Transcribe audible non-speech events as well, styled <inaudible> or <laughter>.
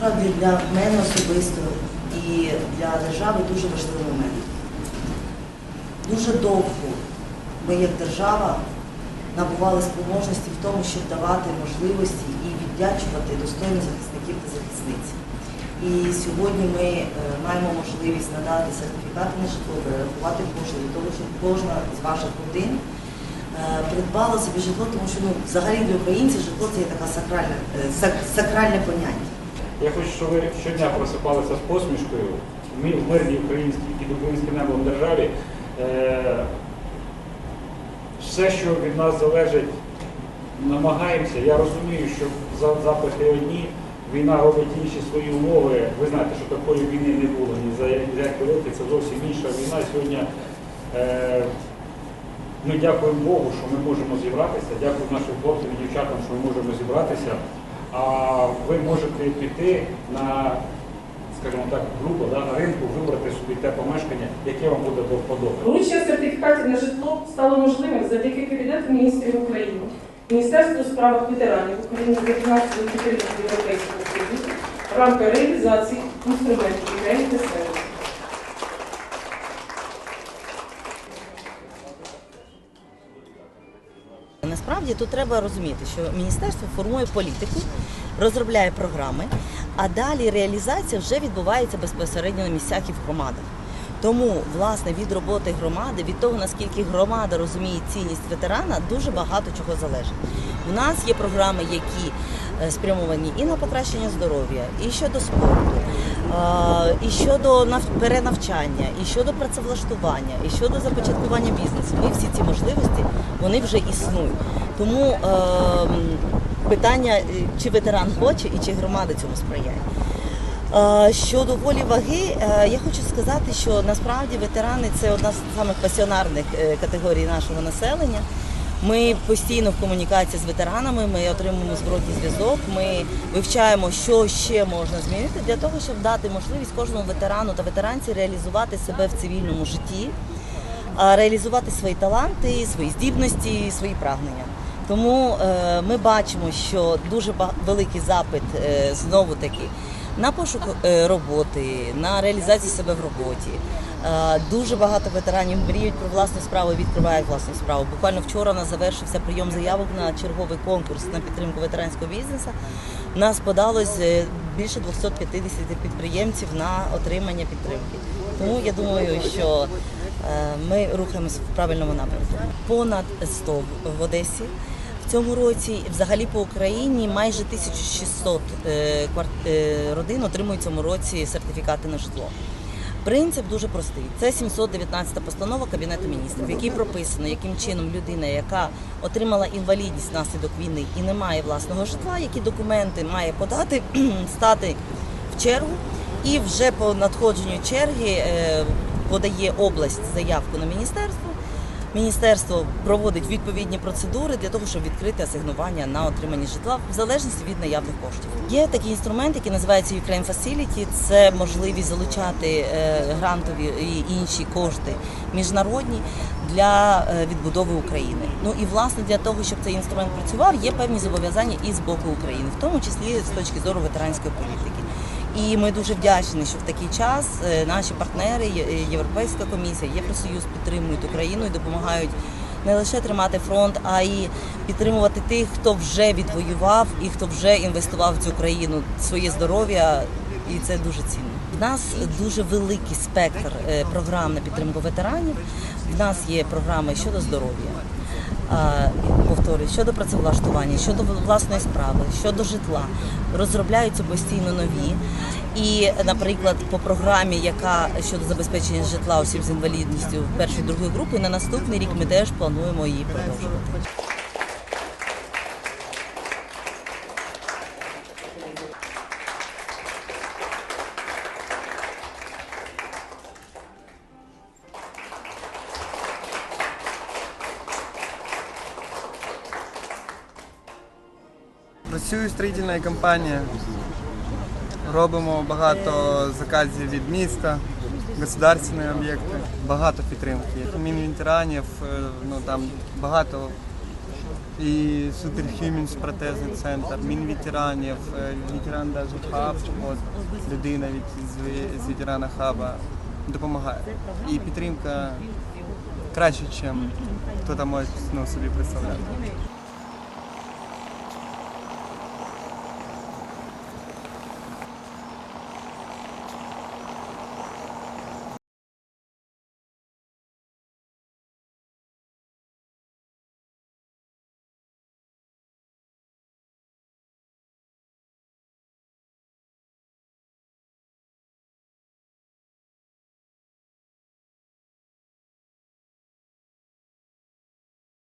Насправді для мене особисто і для держави дуже важливий момент. Дуже довго ми як держава набували спроможності в тому, щоб давати можливості і віддячувати достойно захисників та захисниць. І сьогодні ми е, маємо можливість надати сертифікати на житло, перерахувати кошти для того, щоб кожна з ваших родин е, придбала собі житло, тому що ну, взагалі для українців житло це є така сакральна, е, сак- сакральне поняття. Я хочу, щоб ви щодня просипалися з посмішкою в в мирній українській під українським небом державі. Е, Все, що від нас залежить, намагаємося. Я розумію, що запити одні, війна робить інші свої умови. Ви знаєте, що такої війни не було ні за як роки, це зовсім інша війна. Сьогодні е, ми дякуємо Богу, що ми можемо зібратися. Дякую нашим хлопцям і дівчатам, що ми можемо зібратися. А ви можете піти на, скажімо так, групу да, на ринку, вибрати собі те помешкання, яке вам буде до вподоби. Вручення сертифікатів на житло стало можливим завдяки Кабінету міністрів України, Міністерству справ ветеранів України за фінансовою підтримки Європейського Союзу рамках реалізації інструментів України Насправді тут треба розуміти, що міністерство формує політику, розробляє програми, а далі реалізація вже відбувається безпосередньо на місцях і в громадах. Тому, власне, від роботи громади, від того наскільки громада розуміє цінність ветерана, дуже багато чого залежить. У нас є програми, які спрямовані і на покращення здоров'я, і щодо спорту, е, і щодо перенавчання, і щодо працевлаштування, і щодо започаткування бізнесу. Ми всі ці можливості вони вже існують. Тому е, питання, е, чи ветеран хоче і чи громада цьому сприяє. Е, Щодо волі ваги, е, я хочу сказати, що насправді ветерани це одна з самих пасіонарних е, категорій нашого населення. Ми постійно в комунікації з ветеранами, ми отримуємо зворотній зв'язок, ми вивчаємо, що ще можна змінити для того, щоб дати можливість кожному ветерану та ветеранці реалізувати себе в цивільному житті, реалізувати свої таланти, свої здібності, свої прагнення. Тому е, ми бачимо, що дуже великий запит е, знову таки на пошук е, роботи, на реалізацію себе в роботі. Е, Дуже багато ветеранів мріють про власну справу, і відкривають власну справу. Буквально вчора у нас завершився прийом заявок на черговий конкурс на підтримку ветеранського бізнесу. Нас подалось е, більше 250 підприємців на отримання підтримки. Тому я думаю, що е, ми рухаємося в правильному напрямку. Понад 100 в Одесі. В цьому році, взагалі по Україні, майже 1600 е, е, родин отримують цьому році сертифікати на житло. Принцип дуже простий. Це 719 постанова Кабінету міністрів, в якій прописано, яким чином людина, яка отримала інвалідність внаслідок війни і не має власного житла, які документи має подати, <clears throat> стати в чергу, і вже по надходженню черги е, подає область заявку на міністерство. Міністерство проводить відповідні процедури для того, щоб відкрити асигнування на отримання житла в залежності від наявних коштів. Є такий інструмент, який називається Ukraine Facility. Це можливість залучати е, грантові і інші кошти міжнародні для е, відбудови України. Ну і власне для того, щоб цей інструмент працював, є певні зобов'язання і з боку України, в тому числі з точки зору ветеранської політики. І ми дуже вдячні, що в такий час е, наші партнери, е, Європейська комісія, Євросоюз підтримують Україну і допомагають не лише тримати фронт, а й підтримувати тих, хто вже відвоював і хто вже інвестував в цю країну своє здоров'я, і це дуже цінно. В нас дуже великий спектр е, програм на підтримку ветеранів. В нас є програми щодо здоров'я. Повторюю, щодо працевлаштування, щодо власної справи, щодо житла розробляються постійно нові. І, наприклад, по програмі, яка щодо забезпечення житла осіб з інвалідністю першої другої групи, на наступний рік ми теж плануємо її продовжувати. Працюю в строїтельній компанії. Робимо багато заказів від міста, государственні об'єкти, багато підтримки. Мінветеранів, е, ну там багато І Superhumans протезний центр, Мінветеранів, е, ветеран даже хаб, от людина від з ветерана хаба допомагає. І підтримка краще, ніж хто там може ну, собі представляти.